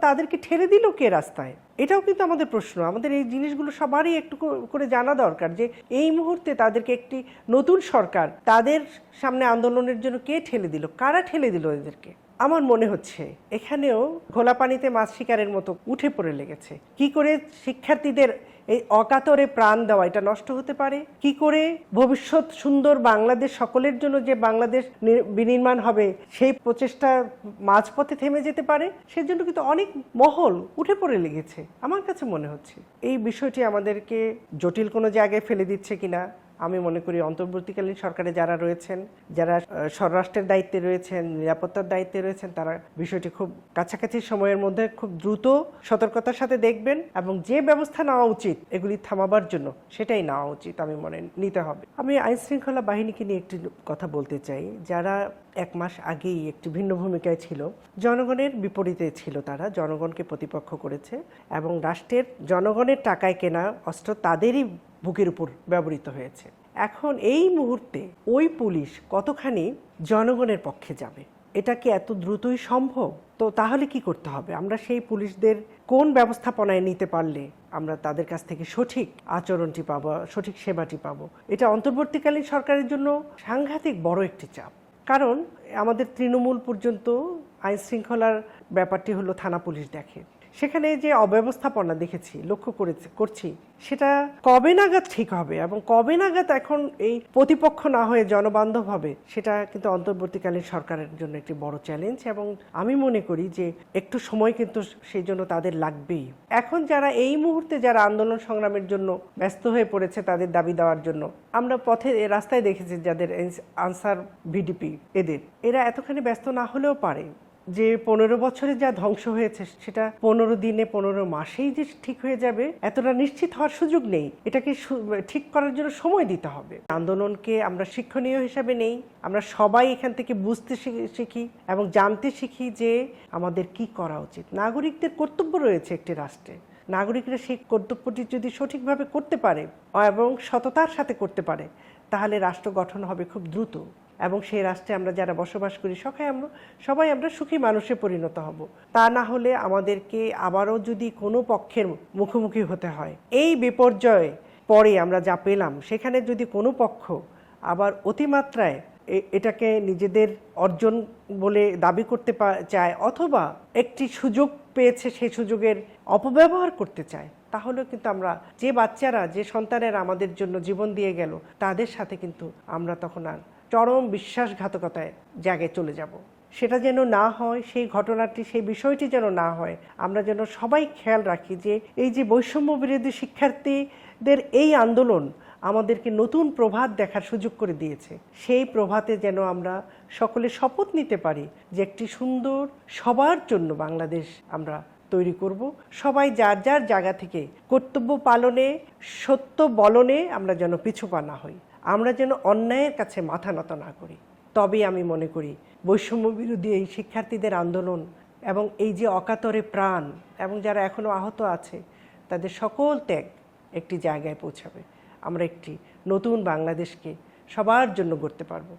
তাদেরকে ঠেলে দিল কে রাস্তায়? এটাও কিন্তু আমাদের প্রশ্ন। আমাদের এই জিনিসগুলো সবারই একটু করে জানা দরকার যে এই মুহূর্তে তাদেরকে একটি নতুন সরকার তাদের সামনে আন্দোলনের জন্য কে ঠেলে দিল? কারা ঠেলে দিল এদেরকে? আমার মনে হচ্ছে এখানেও ঘোলা পানিতে মাছ শিকারের মতো উঠে পড়ে লেগেছে। কি করে শিক্ষার্থীদের এই অকাতরে প্রাণ দেওয়া এটা নষ্ট হতে পারে? কি করে ভবিষ্যৎ সুন্দর বাংলাদেশ, সকলের জন্য যে বাংলাদেশ বিনির্মাণ হবে, সেই প্রচেষ্টা মাঝপথে থেমে যেতে পারে? সেজন্য কিন্তু অনেক মহল উঠে পড়ে লেগেছে, আমার কাছে মনে হচ্ছে। এই বিষয়টি আমাদেরকে জটিল কোনো জায়গায় ফেলে দিচ্ছে কিনা আমি মনে করি অন্তর্বর্তীকালীন সরকারে যারা রয়েছেন, যারা স্বরাষ্ট্রের দায়িত্বে রয়েছেন, নিরাপত্তার দায়িত্বে রয়েছেন, তারা বিষয়টি খুব কাছাকাছি সময়ের মধ্যে খুব দ্রুত সতর্কতার সাথে দেখবেন এবং যে ব্যবস্থা নেওয়া উচিত, এগুলি থামাবার জন্য সেটাই নেওয়া উচিত আমি মনে, নিতে হবে। আমি আইন শৃঙ্খলা বাহিনীকে নিয়ে একটি কথা বলতে চাই। যারা এক মাস আগেই একটি ভিন্ন ভূমিকায় ছিল, জনগণের বিপরীতে ছিল তারা, জনগণকে প্রতিপক্ষ করেছে এবং রাষ্ট্রের জনগণের টাকায় কেনা অস্ত্র তাদেরই বুকের উপর ব্যবহৃত হয়েছে। এখন এই মুহূর্তে ওই পুলিশ কতখানি জনগণের পক্ষে যাবে? এটা কি এত দ্রুতই সম্ভব? তো তাহলে কি করতে হবে? আমরা সেই পুলিশদের কোন ব্যবস্থাপনায় নিতে পারলে আমরা তাদের কাছ থেকে সঠিক আচরণটি পাবো, সঠিক সেবাটি পাবো? এটা অন্তর্বর্তীকালীন সরকারের জন্য সাংঘাতিক বড় একটি চাপ। কারণ আমাদের তৃণমূল পর্যন্ত আইন শৃঙ্খলার ব্যাপারটি হলো থানা পুলিশ দেখে। সেখানে যে অব্যবস্থাপনা দেখেছি, লক্ষ্য করেছি, করছি, সেটা কবে নাগাদ ঠিক হবে এবং কবে নাগাদ এখন এই প্রতিপক্ষ না হয়ে জনবান্ধব হবে, সেটা কিন্তু অন্তর্বর্তীকালীন সরকারের জন্য একটি বড় চ্যালেঞ্জ এবং আমি মনে করি যে একটু সময় কিন্তু সেই জন্য তাদের লাগবেই। এখন যারা এই মুহূর্তে যারা আন্দোলন সংগ্রামের জন্য ব্যস্ত হয়ে পড়েছে তাদের দাবি দেওয়ার জন্য, আমরা পথে রাস্তায় দেখেছি যাদের আনসার ভিডিপি এদের। এরা এতখানি ব্যস্ত না হলেও পারে। যে পনেরো বছরে যা ধ্বংস হয়েছে, সেটা পনেরো দিনে, পনেরো মাসেই যে ঠিক হয়ে যাবে, এতটা নিশ্চিত হওয়ার সুযোগ নেই। এটাকে ঠিক করার জন্য সময় দিতে হবে। আন্দোলনকে আমরা শিক্ষণীয় হিসাবে নেই। আমরা সবাই এখান থেকে বুঝতে শিখি এবং জানতে শিখি যে আমাদের কি করা উচিত। নাগরিকদের কর্তব্য রয়েছে একটি রাষ্ট্রে। নাগরিকরা সেই কর্তব্যটি যদি সঠিকভাবে করতে পারে এবং সততার সাথে করতে পারে, তাহলে রাষ্ট্র গঠন হবে খুব দ্রুত। এবং সেই রাষ্ট্রে আমরা যারা বসবাস করি, সবাই আমরা সবাই আমরা সুখী মানুষে পরিণত হব। তা না হলে আমাদেরকে আবারও যদি কোনো পক্ষের মুখোমুখি হতে হয়, এই বিপর্যয় পরে আমরা যা পেলাম, সেখানে যদি কোনো পক্ষ আবার অতিমাত্রায় এটাকে নিজেদের অর্জন বলে দাবি করতে চায় অথবা একটি সুযোগ পেয়েছে, সেই সুযোগের অপব্যবহার করতে চায়, তাহলেও কিন্তু আমরা যে বাচ্চারা, যে সন্তানেরা আমাদের জন্য জীবন দিয়ে গেল, তাদের সাথে কিন্তু আমরা তখন আর চরম বিশ্বাসঘাতকতায় জায়গায় চলে যাব। সেটা যেন না হয়, সেই ঘটনাটি, সেই বিষয়টি যেন না হয়, আমরা যেন সবাই খেয়াল রাখি যে এই যে বৈষম্য বিরোধী শিক্ষার্থীদের এই আন্দোলন আমাদেরকে নতুন প্রভাত দেখার সুযোগ করে দিয়েছে। সেই প্রভাতে যেন আমরা সকলে শপথ নিতে পারি যে একটি সুন্দর সবার জন্য বাংলাদেশ আমরা তৈরি করব। সবাই যার যার জায়গা থেকে কর্তব্য পালনে, সত্য বলনে আমরা যেন পিছুপা না হই। আমরা যেন অন্যায়ের কাছে মাথা নত না করি। তবে আমি মনে করি বৈষম্য বিরোধী এই শিক্ষার্থীদের আন্দোলন এবং এই যে অকাতরে প্রাণ এবং যারা এখনও আহত আছে, তাদের সকল ত্যাগ একটি জায়গায় পৌঁছাবে। আমরা একটি নতুন বাংলাদেশকে সবার জন্য গড়তে পারব।